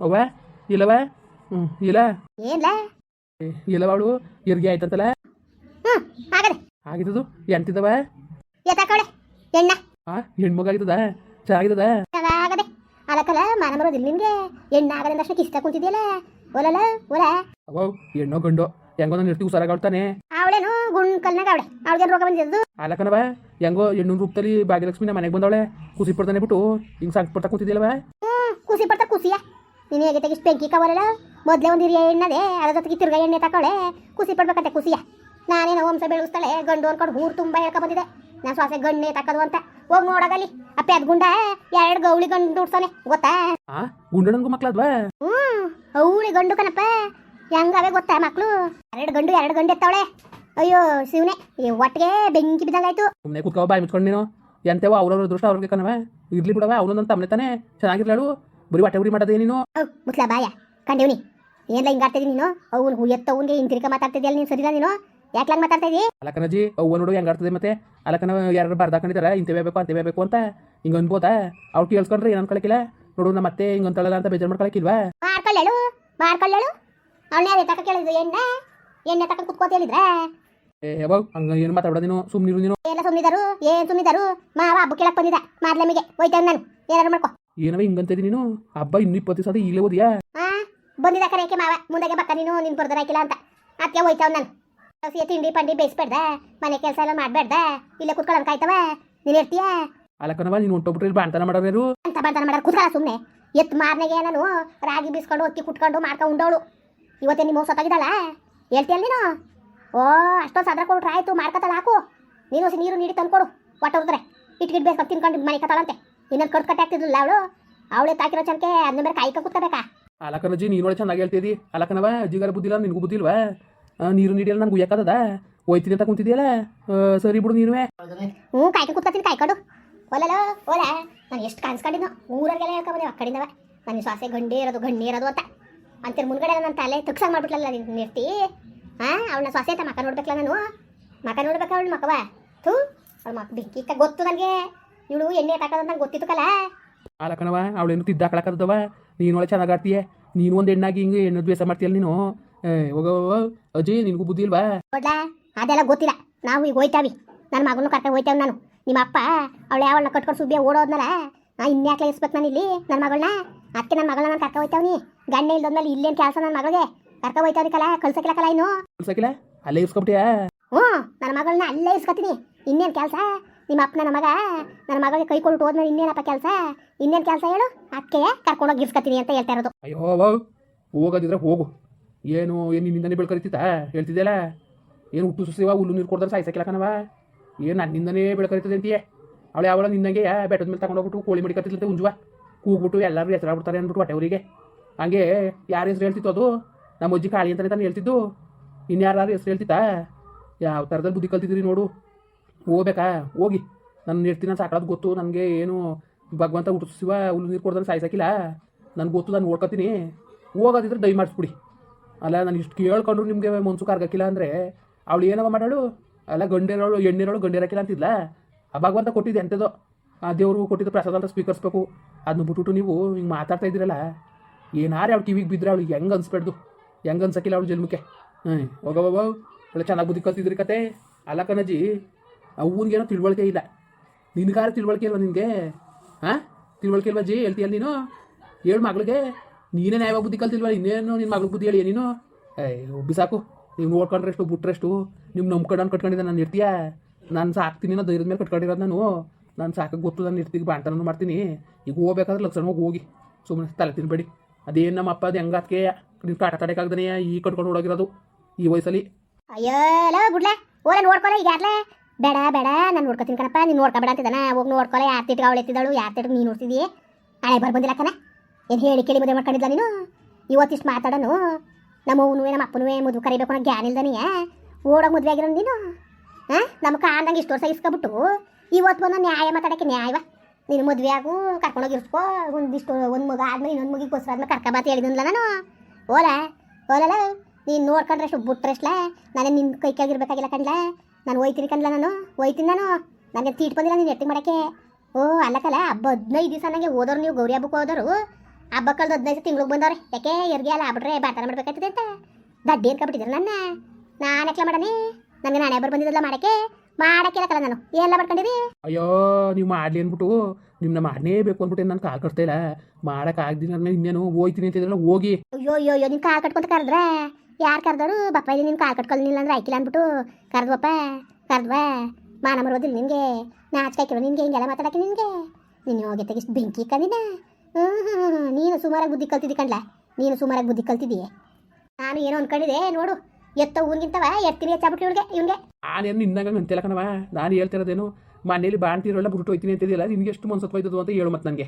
ಅವ್ವ ಇಲ್ಲವ ಹ್ಞೂ ಇಲ್ಲ? ಏನ್ಲ? ಇಲ್ಲವ ಅವಳು ಇರ್ಗೆ ಆಯ್ತಂತಲ್ಲ? ಹ್ಮ್ ಆಗದೆ ಆಗಿದ್ದದು ಎಂತಿದವ ಎತ್ತಾಕವಳೆ ಎಣ್ಣ. ಆ ಹೆಣ್ಮಗ ಆಗಿದ್ದದ? ಚೆನ್ನಾಗಿದ್ದದ ಆಗದೆ ಅಲಕಲ ಮಾನ ಬರೋದಿಲ್ಲ ನಿನ್ಗೆ ಎಣ್ಣ ಆಗದೆ ಅಷ್ಟು ಕಿಸ್ತ ಕುಂತಿದ್ಯಲ್ಲ? ಒಲಲ ಒಲ. ಅವ ಹೆಣ್ಣೋ ಗಂಡು ಹೆಂಗೋ ನನ್ನ ಇರ್ತೀವಿ ಸರಾಗಾಳ್ತಾನೆ ಅವಳೇನು ಗುಂಡ್ ಕಲ್ನಾಗ ಅವಳೆ. ಅವಳಿಗೆ ರೋಗ ಬಂದಿದ್ದು. ಅಲ್ಲಕನವ ಹೆಂಗೋ ಹೆಣ್ಣು ರೂಪದಲ್ಲಿ ಭಾಗ್ಯಲಕ್ಷ್ಮಿ ನಮ್ಮ ಮನೆಗೆ ಬಂದವಳೆ. ಖುಷಿ ಪಡ್ತಾನೆ ಬಿಟ್ಟು ಹಿಂಗ್ ಸಾಕು ಪಡ್ತಾ ಕೂತಿದ್ದಿಲ್ಲವ ಹ್ಞೂ ಖುಷಿ ಪಡ್ತಾ ಖುಷಿಯ ನೀನು ಹೇಗೆ ತೆಗಿಸ್ ಬೆಂಕಿ ಕವರಲ್ಲ ಮೊದಲೇ ಒಂದು ಹಿರಿಯ ಎಣ್ಣದೆ ಅದರ ಜೊತೆಗೆ ತಿರ್ಗಾ ಎಣ್ಣೆ ತಕೊಳ್ಳೆ ಖುಷಿ ಪಡ್ಬೇಕಂತೆ ಖುಷಿಯ ನಾನೇನೋ ವಂಶ ಬೆಳೆಸ್ತಾಳೆ ಗಂಡು ಅನ್ಕೊಂಡು ಊರು ತುಂಬ ಹೇಳ್ಕೊ ಬಂದಿದೆ ನಾನು ಸ್ವಾಸೆ ಗಣ್ಣೆ ತಕ್ಕದು ಅಂತ. ಹೋಗಿ ನೋಡಗಲ್ಲಿ ಅಪ್ಪೆ ಅದ್ ಗುಂಡ ಎರಡು ಗೌಳಿ ಗಂಡು ಉಡ್ಸೋನೆ ಗೊತ್ತಾ? ಆ ಗುಂಡಣ್ಣನ್ಗೂ ಮಕ್ಳದ್ವಾ? ಹ್ಞೂ ಅವಳಿ ಗಂಡು ಕಣಪ್ಪ. ಹೆಂಗವೆ ಗೊತ್ತಾ ಮಕ್ಳು? ಎರಡು ಗಂಡು ಎರಡು ಗಂಡು ಎತ್ತವಳೆ. ಅಯ್ಯೋ ಶಿವನೆ ಈ ಒಟ್ಟಿಗೆ ಬೆಂಕಿ ಬಿದ್ದಂಗಾಯ್ತು. ಸುಮ್ಮನೆ ಕೂತ್ಕೋ ಬಾಯಿ ಮುಚ್ಕೊಂಡು ನೀನು. ಎಂತೇವೋ ಅವ್ರವ್ರ ದೃಷ್ಟ ಅವ್ರಿಗೆ ಕಣವೆ ಇರ್ಲಿ ಬಿಡವೆ ಅವನು ಅಮ್ಮನೆ ತಾನೆ. ಚೆನ್ನಾಗಿರ್ಲಾಳು. ಬರೀ ಹೊಟ್ಟೆ ಉರಿ ಮಾಡೋದೇ ನೀನು? ಮುತ್ಲ ಬಾಯ ಕಂಡೇವ್ನಿ. ಏನ್ಲ ಆಡ್ತಿದೀನಿ ನೀನು? ಅವ್ನು ಎತ್ತವನ್ಗೆ ಹಿಂತಿರ್ಕ ಮಾತಾಡ್ತಿದ್ಯಲ್ಲ ನೀನು ಸರಿನಾ ನೀನು? ಯಾಕೆ ಮಾತಾಡ್ತಾ ಇದೀ ಅಲಕನಜಿ ಅವ್ವ ನೋಡು ಹೆಂಗಾಡ್ತದೆ ಮತ್ತೆ. ಅಲಕನ ಯಾರು ಬರ್ದಾಕೊಂಡಿದಾರ ಇಂತವೇ ಬೇಕು ಅಂತವೇ ಬೇಕು ಅಂತ. ಹಿಂಗೆ ಅನ್ಬೋದಾ? ಅವ್ರು ಕೇಳಿಸ್ಕೊಂಡ್ರೆ ಏನು ಅನ್ಕೊಳಕಿಲ್ಲ? ನೋಡು ನಮ್ಮ ಮತ್ತೆ ಹಿಂಗೆ ಅಂತಳಲ್ಲ ಅಂತ ಬೇಜಾರ್ ಮಾಡ್ಕೊಳಕಿಲ್ವಾ? ಮಾಡ್ಕೊಳ್ಳೇಳು ಮಾಡ್ಕೊಳ್ಳೇಳು ಅವಳು ಯಾರು ತಕ ಕೇಳಿದ್ರು ಎಣ್ಣೆ. ಎಣ್ಣೆ ತಕ ಕುತ್ಕೋತ ಹೇಳಿದ್ರೆ? ಏ ಯಾವಾಗ ಹಂಗ ಏನು ಮಾತಾಡೋದು ನೀನು. ಸುಮ್ಮನಿರು ನೀನು. ಎಲ್ಲ ಸುಮ್ನಿದಾರು? ಏನ್ ಸುಮ್ನಿದಾರು? ಮಾವ ಹಬ್ಬ ಕೇಳಕ್ ಬಂದಿದ್ದ ಮಾರ್ಲಮಿಗೆ ಹೋಯ್ತಾನೆ ನಾನು? ಏನಾರು ಮಾಡ್ಕೊ. ಏನವ ಹಿಂಗಂತಿದಿ ನೀನು? ಹಬ್ಬ ಇನ್ನೂ ಇಪ್ಪತ್ತು ದಿವಸ ಈಗಲೇ ಓದಿಯಾ? ಬಂದಿದ್ದ ಕರೆಯಕ್ಕೆ ಮಾವ. ಮುಂದೆಗೆ ಬಕ್ಕ ನೀನು ನಿನ್ ಬರ್ದರ ಹಾಕಿಲ್ಲ ಅಂತ. ಅದಕ್ಕೆ ಹೋಯ್ತಾವ್ ನಾನು. ಹಸಿಯ ತಿಂಡಿ ಪಂಡಿ ಬೇಯಿಸ್ಬೇಡ್ದ? ಮನೆ ಕೆಲಸ ಎಲ್ಲ ಮಾಡ್ಬೇಡ್ದ? ಇಲ್ಲೇ ಕುತ್ಕೊಳ್ಳೋನ್ ಕಾಯ್ತವ? ನೀನ್ ಇರ್ತೀಯ? ಅಲಕನವ ನೀನು ಹೊಂಟೋಗ್ಬಿಟ್ರಿ ಬಾಣ್ತನ ಮಾಡೋರು ಅಂತ ಬಾಣ್ತನ ಮಾಡೋರು ಕುತ್ಕೊಳ್ಳ ಸುಮ್ಮನೆ ಎತ್ ಮಾರ್ನೆಗೆ ನಾನು ರಾಗಿ ಬೀಸ್ಕೊಂಡು ಅಕ್ಕಿ ಕುಟ್ಕೊಂಡು ಮಾಡ್ಕೊಂಡು ಉಂಡೋಳು. ಇವತ್ತೇ ನಿಮ್ಮ ಸತ್ತಾಗಿದ್ದಲ್ಲ ಹೇಳ್ತೀಯಲ್ಲ ನೀನು? ಓ ಅಷ್ಟೊಂದು ಸದ್ರ ಕೊಟ್ರೆ ಆಯ್ತು ಮಾಡ್ಕೊತಲ್ಲ ಹಾಕು. ನೀನು ನೀರು ನೀಡಿ ತಂದ್ಕೊಡು. ಒಟ್ಟ ಉರ್ತಾರೆ ಇಟ್ಗಿಟ್ ಬೇಕು ತಿನ್ಕೊಂಡು ಮನೆ ಕತ್ತಾಳಂತೆ ಇನ್ನೊಂದು ಕಟ್ ಕಟ್ಟಿ ಆಗ್ತಿದ್ದಿಲ್ಲ ಅವಳು ಅವಳೆ ತಾಕಿರೋ ಚನಕೆ ಅದ್ನ ಮೇಲೆ ಕಾಯ್ಕ ಕೂತ್ಕೋಬೇಕಾ? ಅಲಕನಜಿ ನೀನು ಒಳ್ಳೆ ಚೆನ್ನಾಗಿ ಹೇಳ್ತಿದಿ ಅಲಕನವ ಅಜ್ಜಿಗಾರ ಬುದ್ಧಿಲ್ಲ ನಿನಗೂ ಬುದ್ಧಿಲ್ವಾ? ನೀರು ನೀಡಿಯಲ್ಲ ನನಗೆ ಉಯ್ಯಕ್ಕದ ಹೋಯ್ತೀನಿ ಅಂತ ಕುಂತಿದ್ಯಲ್ಲ? ಸರಿ ಬಿಡು ನೀನು ಹ್ಞೂ ಕಾಯ್ಕ ಕುತ್ಕೊತೀನಿ ಕಾಯ್ಕೊಂಡು. ಓಲಲ್ಲ ಓಲ ನಾನು ಎಷ್ಟು ಕಾಣಿಸ್ಕೊಂಡಿದ್ನೋ. ಊರಾಗೆಲ್ಲ ಹೇಳ್ಕೊಂಬಂದೆ ಆ ಕಡೆಯಿಂದವ ನನ್ನ ಶ್ವಾಸೆ ಗಂಡೇ ಇರೋದು ಗಂಡೇ ಇರೋದು ಅಂತ. ಅಂತೀರ ಮುಂದ್ಗಡೆ ನನ್ನ ತಲೆ ತುಕ್ಸಂಗ್ ಮಾಡ್ಬಿಟ್ಲಲ್ಲ ನೀನು ನಿರ್ತಿ. ಹಾಂ ಅವಳನ್ನ ಶ್ವಾಸೆ ಅಂತ ಮಕ ನೋಡ್ಬೇಕಲ್ಲ ನಾನು. ಮಕ ನೋಡ್ಬೇಕು ಅವಳು ಮಕವ? ಥೂ ಅವಳು ಮಕ್ ಬೆಂಕಿ ಗೊತ್ತು ನನಗೆ. ಇವಳು ಎಣ್ಣೆ ತಾಕೋದಂತ ಗೊತ್ತಿತ್ತು ಕಲ? ಅಲಕನವ ಅವಳೇನು ತಿದ್ದಾಕಳಕದವ ನೀನು ಒಳ್ಳೆ ಚೆನ್ನಾಗಿ ಆಡ್ತೀಯ. ನೀನು ಒಂದು ಹೆಣ್ಣಾಗಿ ಹಿಂಗೆ ಹೆಣ್ಣು ದ್ವೇಷ ಮಾಡ್ತೀಯಲ್ಲ ನೀನು? ಅಜಯ್ ಹೋಗೋ ಅಜ್ಜಿ ನಿನಗೂ ಬುದ್ಧಿ ಇಲ್ವಾ? ಅದೆಲ್ಲ ಗೊತ್ತಿಲ್ಲ. ನಾವು ಈಗ ಹೋಯ್ತಾವಿ. ನನ್ನ ಮಗನೂ ಕರ್ಕೊಂಡು ಹೋಯ್ತಾವ್ ನಾನು. ನಿಮ್ಮ ಅಪ್ಪ ಅವಳು ಯಾವಳನ್ನ ಕಟ್ಕೊಂಡು ಸುಬ್ಬಿಯ ಓಡೋದ್ನಲ್ಲ? ನಾ ಇನ್ಯಾಕ್ಲೆ ಇಸ್ಬೇಕು ನಾನು ಇಲ್ಲಿ ನನ್ನ ಮಗಳನ್ನ ಅದಕ್ಕೆ ನನ್ನ ಮಗಳನ್ನ ನಾನು ಕರ್ಕೊ ಹೋಯ್ತಾವ್ನಿ ಗಂಡ ಇಲ್ದೋದ್ಮೇಲೆ ಇಲ್ಲೇನು ಕೆಲಸ ನನ್ನ ಮಗಳಿಗೆ? ಕರ್ಕ ಹೋಯ್ತಾವ್ರಿ ಕಲ ಕಳ್ಸಕ್ಕಿಲ್ಲ ಕಲ ಇನ್ನು? ಕಳ್ಸಕ್ಕಿಲ್ಲ? ಅಲ್ಲೇ ಇಸ್ಕೊಬಿಟ್ಟಿಯಾ ಹ್ಞೂ ನನ್ನ ಮಗಳನ್ನ ಅಲ್ಲೇ ಇಸ್ಕೊತೀನಿ ಇನ್ನೇನು ಕೆಲಸ? ನಿಮ್ಮ ಅಪ್ಪ ನನ್ನ ಮಗ, ನನ್ನ ಮಗಳಿಗೆ ಕೈ ಕೊಟ್ಟು ಹೋದ್ಮೇಲೆ ಇನ್ನೇನಪ್ಪ ಕೆಲಸ? ಇನ್ನೇನು ಕೆಲಸ ಹೇಳು? ಅದಕ್ಕೆ ಕರ್ಕೊಂಡೋಗಿ ಗಿರ್ಸ್ಕತ್ತೀನಿ ಅಂತ ಹೇಳ್ತಾ ಇರೋದು. ಅಯ್ಯೋ ಹೋಗೋದಿದ್ರೆ ಹೋಗು. ಏನು ಏನು ನಿನ್ನಿಂದನೇ ಬೆಳ್ಕರಿತಿತ್ತ ಹೇಳ್ತಿದ್ದೆಲ್ಲ ಏನು ಹುಟ್ಟು ಸುಸಿವ, ಹುಲ್ಲು ನೀರು ಕೊಡ್ತಾರೆ ಸಾಯಿಸಕ್ಕೆ ಕಣವ ಏನು ನನ್ನಿಂದನೇ ಬೆಳ್ಕರಿತದೆ ಅಂತೀಯ? ಅವಳು ಯಾವಳ ನಿನ್ನಂಗೆ ಬೆಟ್ಟದ ಮೇಲೆ ತಗೊಂಡೋಗ್ಬಿಟ್ಟು ಕೋಳಿ ಮಡಿ ಕತ್ತಿಲ್ಲಂತೆ ಉಂಜುವ. ಕೂಗ್ಬಿಟ್ಟು ಎಲ್ಲರೂ ಹೆಸರಾಗ್ಬಿಡ್ತಾರೆ ಅಂದ್ಬಿಟ್ಟು ಹೊಟ್ಟೆ ಅವರಿಗೆ ಹಂಗೆ ಯಾರು ಹೆಸ್ರು ಹೇಳ್ತಿತ್ತು ಅದು? ನಮ್ಮ ಅಜ್ಜಿ ಕಾಳಿ ಅಂತಾನೆ ತಾನು ಹೇಳ್ತಿದ್ದು. ಇನ್ಯಾರು ಹೆಸ್ರು ಹೇಳ್ತಿತ್ತ? ಯಾವ ಥರದಲ್ಲಿ ಬುದ್ಧಿ ಕಲ್ತಿದ್ದೀರಿ ನೋಡು. ಹೋಗ್ಬೇಕಾ? ಹೋಗಿ. ನಾನು ಸಾಕಾಳೋದು ಗೊತ್ತು. ನನಗೆ ಏನು ಭಗವಂತ ಹುಟ್ಟಿಸಿವ ಹುಲ್ಲು ನೀರು ಕೊಡ್ದಾನೆ ಸಾಯ್ಸಕ್ಕಿಲ್ಲ ನನಗೆ ಗೊತ್ತು, ನಾನು ನೋಡ್ಕೊತೀನಿ. ಹೋಗೋದಿದ್ರೆ ದಯ ಮಾಡಿಸ್ಬಿಡಿ. ಅಲ್ಲ, ನಾನು ಇಷ್ಟು ಕೇಳ್ಕೊಂಡ್ರು ನಿಮಗೆ ಮನ್ಸು ಕಾರ್ಗಕ್ಕಿಲ್ಲ ಅಂದರೆ ಅವಳು ಏನವ ಮಾಡಾಳು? ಅಲ್ಲ, ಗಂಡಿರೋಳು ಎಣ್ಣಿರೋಳು ಗಂಡಿರಕ್ಕಿಲ್ಲ ಅಂತಿದ್ಲ? ಆ ಭಗವಂತ ಕೊಟ್ಟಿದ್ದೆ ಎಂಥದೋ ಆ ದೇವರು ಕೊಟ್ಟಿದ್ದ ಪ್ರಸಾದ ಅಂತ ಸ್ವೀಕರಿಸ್ಬೇಕು. ಅದನ್ನ ಬಿಟ್ಬಿಟ್ಟು ನೀವು ಹಿಂಗೆ ಮಾತಾಡ್ತಾ ಇದ್ದೀರಲ್ಲ? ಏನಾರೇ ಅವ್ಳು ಕಿವಿಗೆ ಬಿದ್ದರೆ ಅವಳು ಹೆಂಗೆ ಅನ್ಸ್ಬೇಡ್ದು? ಹೆಂಗೆ ಅನ್ಸಕ್ಕಿಲ್ಲ ಅವಳು ಜನ್ಮಕ್ಕೆ? ಹ್ಞೂ ಹೋಗೋ. ಒಳ್ಳೆ ಚೆನ್ನಾಗಿ ಬುದ್ಧಿ ಕಲ್ತಿದ್ರಿ ಕತೆ. ಅಲ್ಲ, ಕಣಜಿ. ಅವನಿಗೇನೋ ತಿಳುವಳಿಕೆ ಇಲ್ಲ. ನಿನಗಾರ ತಿಳುವಳಿಕೆ ಇಲ್ವಾ ನಿನಗೆ? ಹಾಂ ತಿಳುವಳಿಕೆ ಇಲ್ವಾ ಜಿ? ಹೇಳ್ತೀಯಲ್ಲ ನೀನು? ಹೇಳು ಮಗಳಿಗೆ ನೀನೇ ನ್ಯಾಯ ಬುದ್ಧಿ ಕಲ್ತಿಲ್ವ? ಇನ್ನೇನು ನಿನ್ನ ಮಗಳ ಬುದ್ಧಿ ಹೇಳಿ ನೀನು? ಬಿಸಾಕು ನೀವು ನೋಡ್ಕೊಂಡ್ರೆಷ್ಟು ಬಿಟ್ರೆಷ್ಟು? ನಿಮ್ಮ ನಂಬ್ಕೊಂಡು ಕಟ್ಕೊಂಡಿದ್ದೆ ನಾನು ಇರ್ತೀಯ? ನಾನು ಸಾಕ್ತೀನಿ ಅನ್ನೋ ಧೈರ್ಯದ ಮೇಲೆ ಕಟ್ಕೊಂಡಿರೋದು ನಾನು. ನಾನು ಸಾಕಾಗ ಗೊತ್ತು ನಾನು ಇರ್ತೀನಿ ಬಾಣ್ತನೂ ಮಾಡ್ತೀನಿ. ಈಗ ಹೋಗ್ಬೇಕಾದ್ರೆ ಲಕ್ಷಣ ಹೋಗಿ. ಸುಮ್ಮನೆ ತಲೆ ತಿನ್ಬೇಡಿ. ಅದೇನು ನಮ್ಮ ಅಪ್ಪ ಅದು ಹೆಂಗಾತ್ಕೆ ನೀವು ಕಾಟ ತಡೆಕಾಗ್ದಾನೆ ಈ ಕಟ್ಕೊಂಡು ಹೋಗಿರೋದು ಈ ವಯಸ್ಸಲ್ಲಿ. ಅಯ್ಯೋ ಬಿಡ್ಲ ಓಲ ನೋಡ್ಕೊಲ್ಲ ಈಗ ಬೇಡ ಬೇಡ, ನಾನು ನೋಡ್ಕೊತೀನಿ ಕಣಪ್ಪ. ನೀನು ನೋಡ್ಕೊಬೇಡ ಅಂತಿದ್ದಾನ. ಹೋಗಿ ನೋಡ್ಕೊಲ್ಲ ಯಾರು ತಿಟ್ಟಿಗೆ ಅವಳು ಎತ್ತಿದಳು ಯಾರು ತಿಟ್ಗೆ ನೀನು ನೋಡ್ತಿದ್ದೀ? ಹಳೆ ಬರ್ ಬಂದಿಲ್ಲ ಕಣ. ಏನು ಹೇಳಿ ಕೇಳಿ ಮದುವೆ ಮಾಡ್ಕೊಂಡಿದ್ದ ನೀನು? ಇವತ್ತಿಷ್ಟು ಮಾತಾಡೋನು? ನಮ್ಮ ಅವ್ನು ನಮ್ಮ ಅಪ್ಪನೂ ಮದುವೆ ಕರಿಬೇಕು ಅನ್ನೋ ಜ್ಞಾನ ಇಲ್ದಾನೆಯ ಓಡೋಗಿ ಮದುವೆ ಆಗಿರೋ ನೀನು? ಹಾಂ? ನಮ್ಮ ಕಾಂದಂಗೆ ಇಷ್ಟು ವರ್ಷ ಇಸ್ಕೊಬಿಟ್ಟು ಇವತ್ತು ಬಂದು ನ್ಯಾಯ ಮಾತಾಡೋಕ್ಕೆ ನ್ಯಾಯವ ನೀನು ಮದುವೆ ಆಗು, ಕರ್ಕೊಂಡೋಗಿ ಇರ್ಸ್ಕೋ. ಒಂದಿಷ್ಟು, ಒಂದು ಮಗ ಆದ್ಮೇಲೆ ಇನ್ನೊಂದು ಮಗಿಗೋಸ್ಕರ ಆದ್ಮೇಲೆ ಕರ್ಕೊಬಾತ ಹೇಳಿದ್ನಲ್ಲ ನಾನು. ಓಲ ಓಲಲ್ಲ ನೀನು ನೋಡ್ಕೊಂಡ್ರಷ್ಟು ಅಷ್ಟೇ ನಾನೇ ನಿನ್ನ ಕೈ ಕೆಳಗಿರ್ಬೇಕಾಗಿಲ್ಲ ಕಣ್ಲ? ನಾನು ಹೋಯ್ತೀನಿ ಕಣ್ಲ ನಾನು? ಹೋಯ್ತೀನಿ ನಾನು. ನನಗೆ ಸೀಟ್ ಬಂದಿಲ್ಲ ನೀನು ಎತ್ತಿ ಮಾಡೋಕ್ಕೆ. ಓ ಅಲ್ಲಕಲ್ಲ ಹಬ್ಬ ಹದಿನೈದು ದಿವಸ ನನಗೆ ಹೋದವ್ರು ನೀವು ಗೌರಿ ಹಬ್ಬಕ್ಕೆ ಹೋದರು. ಹಬ್ಬ ಕಳೆದು ಹದಿನೈದು ತಿಂಗ್ಳಿಗೆ ಬಂದವ್ರೆ. ಯಾಕೆ ಎರ್ಗೆ ಅಲ್ಲ ಆಗ್ಬಿಟ್ರೆ ಬಾತಾರ ಮಾಡ್ಬೇಕಾಗ್ತದೆ ಅಂತ. ದಡ್ಡಿ ಅನ್ಕೊಬಿಟ್ಟಿದ್ರು ನನ್ನ? ನಾನು ಎಕ್ಲ ಮಾಡನೆ ನನಗೆ ನಾಳೆ ಬರ್ ಬಂದಿದ್ದಲ್ಲ ಮಾಡಕ್ಕೆ? ಕಲ ನಾನು. ಎಲ್ಲ ಮಾಡ್ಕೊಂಡಿರಿ? ಅಯ್ಯೋ ನೀವು ಮಾಡಲಿ ಅಂದ್ಬಿಟ್ಟು. ನಿಮ್ಮನ್ನ ಮಾಡಲೇಬೇಕು ಅಂದ್ಬಿಟ್ಟು ನಾನು ಕಾಲ್ ಕಟ್ತಾ ಇಲ್ಲ. ಮಾಡಕ್ಕೆ ಆಗ್ದಿನ ಇನ್ನೇನು ಹೋಯ್ತೀನಿ ಅಂತಿದ್ರಲ್ಲ ಹೋಗಿ. ಅಯ್ಯೋ ಅಯ್ಯೋ ಅಯ್ಯೋ ನೀನು ಕಾಲ್ ಕಟ್ಕೊಂತ ಕರೆದ್ರೆ. ಯಾರು ಕರೆದವರು ಬಪ್ಪ ಇಲ್ಲಿ ಕಾಯಿ ಕಟ್ಕೊಳ್ಳಿ ಕಟ್ಕೊಳ್ಲಿಲ್ಲ ಅಂದ್ರೆ ಆಯ್ಕಿಲ್ಲ ಅಂದ್ಬಿಟ್ಟು ಕರೆದ್ವಪ್ಪ ಕರೆದ್ವಾ ಮಾನ ಮರೋದಿಲ್ಲ ನಿನಗೆ. ನಾಚ್ಕಾಯ್ಕಿರೋ ನಿನಗೆ? ಹಿಂಗೆಲ್ಲ ಮಾತಾಡಕ್ಕೆ ನಿನಗೆ? ನೀನು ಹೋಗಿ ತೆಗಿಸ್ ಬೆಂಕಿ ಕಂದಿನ ಹ್ಞೂ ಹ್ಞೂ ನೀನು ಸುಮಾರಾಗಿ ಬುದ್ಧಿ ಕಲ್ತಿದ್ದಿ ಕಣ್ಲ? ನೀನು ಸುಮಾರಾಗಿ ಬುದ್ಧಿ ಕಲ್ತಿದ್ದೀಯ? ನಾನು ಏನೋ ಅನ್ಕೊಂಡಿದ್ದೆ. ನೋಡು. ಎತ್ತ ಊರಿಗಿಂತವ ಎತ್ತಿರಿ ಹೆಚ್ಚಾಗ್ಬಿಟ್ಟು ಇವಳಿಗೆ ಇವನಿಗೆ ನಾನೇನು ನಿನ್ನಾಗ ಅಂತಿಲ್ಲ ಕಣವ ನಾನು ಹೇಳ್ತಿರೋದೇನು, ಮನೇಲಿ ಬಾಣ್ತಿರೋಲ್ಲ ಬಿಟ್ಟು ಹೋಯ್ತೀನಿ ಅಂತಿದ್ದಿಲ್ಲ ನಿನಗೆ ಎಷ್ಟು ಮನ್ಸತ್ವ ಇದ್ದದು ಅಂತ ಹೇಳು ಮತ್ತೆ ನನಗೆ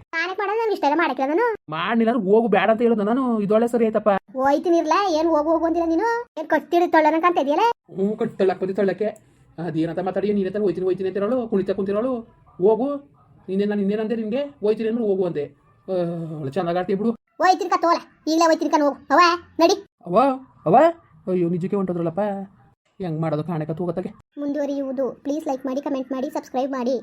ಇಷ್ಟೆಲ್ಲ ಮಾಡಕ್ಕಿಲ್ಲ ನಾನು ಮಾಡಿಲ್ಲ ಹೋಗು ಬೇಡ ಅಂತ ಹೇಳೋದು ನಾನು. ಇದೊಳ್ಳೆ ಸರಿ ಆಯ್ತಪ್ಪ. ಹೋಯ್ತಿನಿರ್ಲ ಏನ್ ಹೋಗು ಹೋಗು ಅಂತೀರ ನೀನು? ಏನ್ ಕಟ್ಟಿಡಿ ತೊಳ್ಳನ ಅಂತ ಇದೆಯಲ್ಲ ಹ್ಞೂ ಕಟ್ ತಳ್ಳಕ್ಕೆ ಬದಿ ತಳ್ಳಕ್ಕೆ. ಅದೇನಂತ ಮಾತಾಡಿ ನೀನೇ ತಾನು ಹೋಯ್ತೀನಿ ಹೋಯ್ತೀನಿ ಅಂತಿರೋಳು ಕುಣಿತ ಕುಂತಿರೋಳು. ಹೋಗು ನೀನೇ ನಾನು ಇನ್ನೇನಂತೆ ನಿನಗೆ? ಹೋಯ್ತೀನಿ ಅಂದ್ರೆ ಹೋಗು ಅಂದೆ. ಚೆನ್ನಾಗಿ ಆಡ್ತೀವಿ ಬಿಡು. ಹೋಯ್ತೀನಿ ಕತ್ತೋಲ ಈಗಲೇ ಹೋಯ್ತೀನಿ ಕಣ್ ಹೋಗು. ಅವ ನಡಿ. ಅವ ಅವ ಅಯ್ಯೋ ನಿಜಕ್ಕೆ ಹೊಂಟದ್ರಲ್ಲಪ್ಪ. ಹೆಂಗ್ ಮಾಡೋದು ಕಾಣಕ್ಕೆ ತೂಗತ್ತಾಗೆ ಮುಂದುವರಿಯುವುದು. ಪ್ಲೀಸ್ ಲೈಕ್ ಮಾಡಿ ಕಮೆಂಟ್ ಮಾಡಿ ಸಬ್ಸ್ಕ್ರೈಬ್ ಮಾಡಿ.